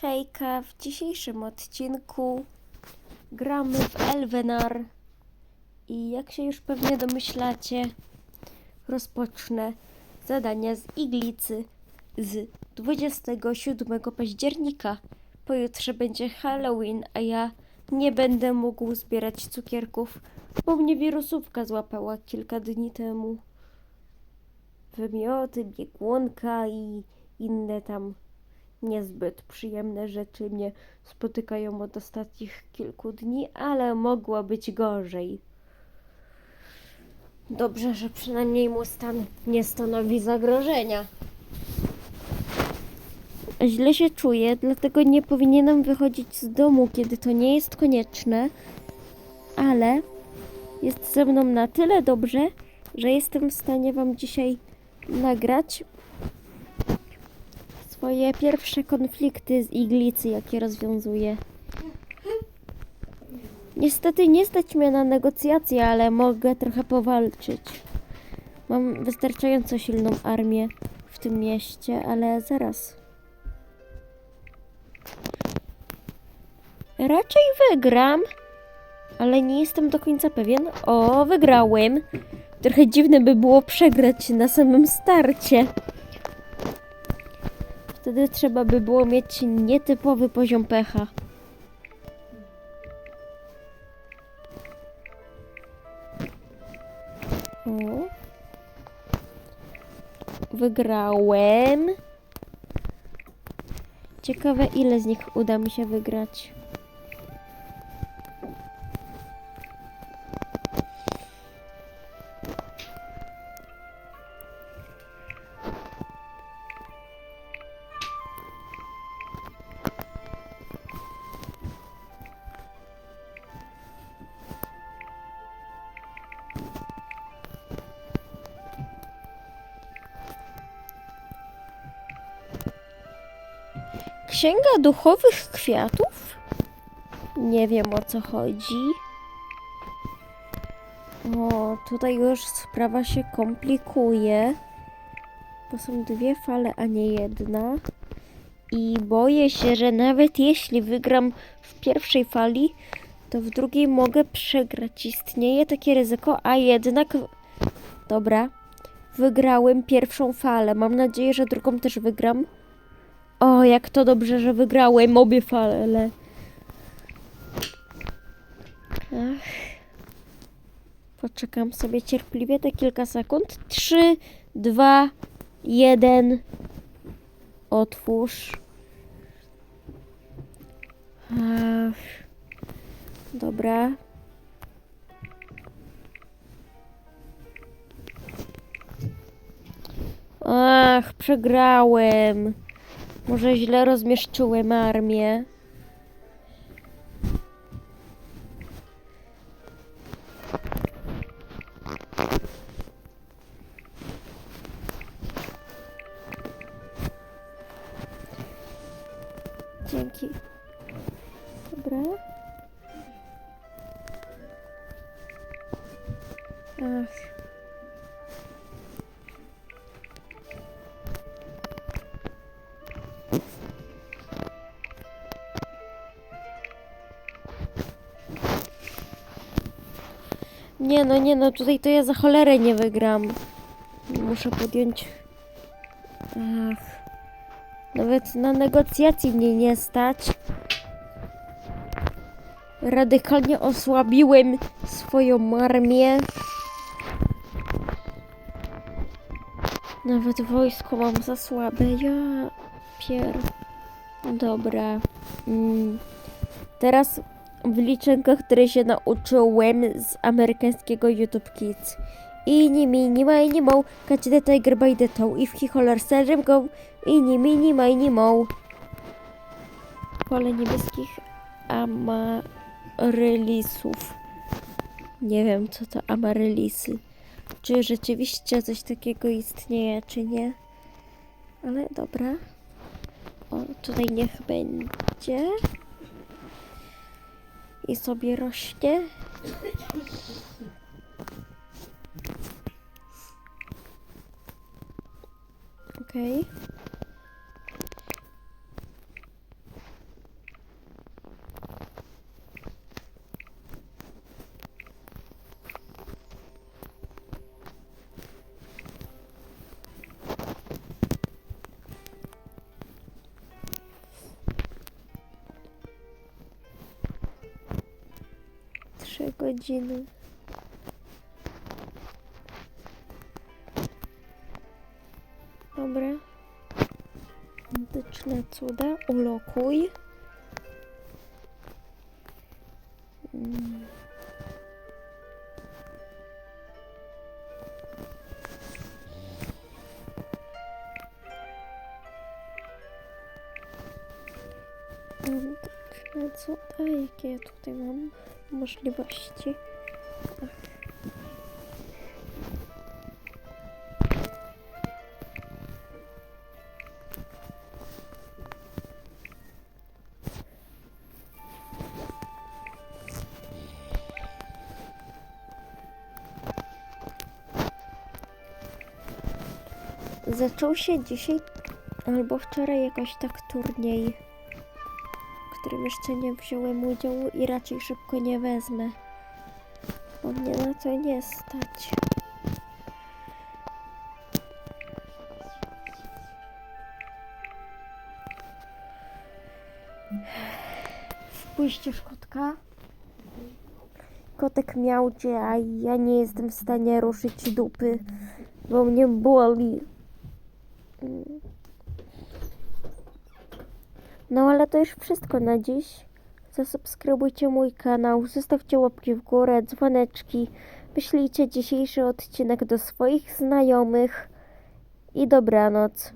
Hejka, w dzisiejszym odcinku gramy w Elvenar i jak się już pewnie domyślacie, rozpocznę zadania z Iglicy z 27 października. Pojutrze będzie Halloween, a ja nie będę mógł zbierać cukierków, bo mnie wirusówka złapała kilka dni temu. Wymioty, biegłonka i inne tam niezbyt przyjemne rzeczy mnie spotykają od ostatnich kilku dni, ale mogło być gorzej. Dobrze, że przynajmniej mój stan nie stanowi zagrożenia. Źle się czuję, dlatego nie powinienem wychodzić z domu, kiedy to nie jest konieczne, ale jest ze mną na tyle dobrze, że jestem w stanie Wam dzisiaj nagrać swoje pierwsze konflikty z iglicy, jakie rozwiązuję. Niestety nie stać mnie na negocjacje, ale mogę trochę powalczyć. Mam wystarczająco silną armię w tym mieście, ale zaraz. Raczej wygram, ale nie jestem do końca pewien. O, wygrałem. Trochę dziwne by było przegrać na samym starcie. Wtedy trzeba by było mieć nietypowy poziom pecha. O. Wygrałem. Ciekawe ile z nich uda mi się wygrać. Księga duchowych kwiatów? Nie wiem o co chodzi. O, tutaj już sprawa się komplikuje. Bo są dwie fale, a nie jedna. I boję się, że nawet jeśli wygram w pierwszej fali, to w drugiej mogę przegrać. Istnieje takie ryzyko, a jednak. Dobra. Wygrałem pierwszą falę. Mam nadzieję, że drugą też wygram. O, jak to dobrze, że wygrałem obie fale. Ach. Poczekam sobie cierpliwie te kilka sekund. Trzy, dwa, jeden. Otwórz. Ach. Dobra. Ach, przegrałem. Może źle rozmieszczyłem armię. Dzięki. Dobra. Ach. Nie no, nie no, tutaj to ja za cholerę nie wygram. Muszę podjąć... Ach. Nawet na negocjacji mnie nie stać. Radykalnie osłabiłem swoją armię. Nawet wojsko mam za słabe. Ja pier... Dobra. Mm. Teraz w liczynkach, które się nauczyłem z amerykańskiego YouTube Kids. Ini, mini, mini, mo, catch the tiger by the toe, if he holler, serem go, ini, mini, mini, mo. Pole niebieskich amarylisów. Nie wiem, co to amarylisy. Czy rzeczywiście coś takiego istnieje, czy nie. Ale dobra. O, tutaj niech będzie i sobie rośnie. Okej. Godziny. Dobra. Antyczne cuda. Ulokuj. Mm. Antyczne cuda. Jakie ja tutaj mam możliwości? Zaczął się dzisiaj albo wczoraj jakoś tak turniej, którym jeszcze nie wziąłem udziału i raczej szybko nie wezmę, bo mnie na to nie stać. Spójrzcie, kotka. Kotek miałcie, a ja nie jestem w stanie ruszyć dupy, bo mnie boli. No ale to już wszystko na dziś. Zasubskrybujcie mój kanał, zostawcie łapki w górę, dzwoneczki, wyślijcie dzisiejszy odcinek do swoich znajomych i dobranoc.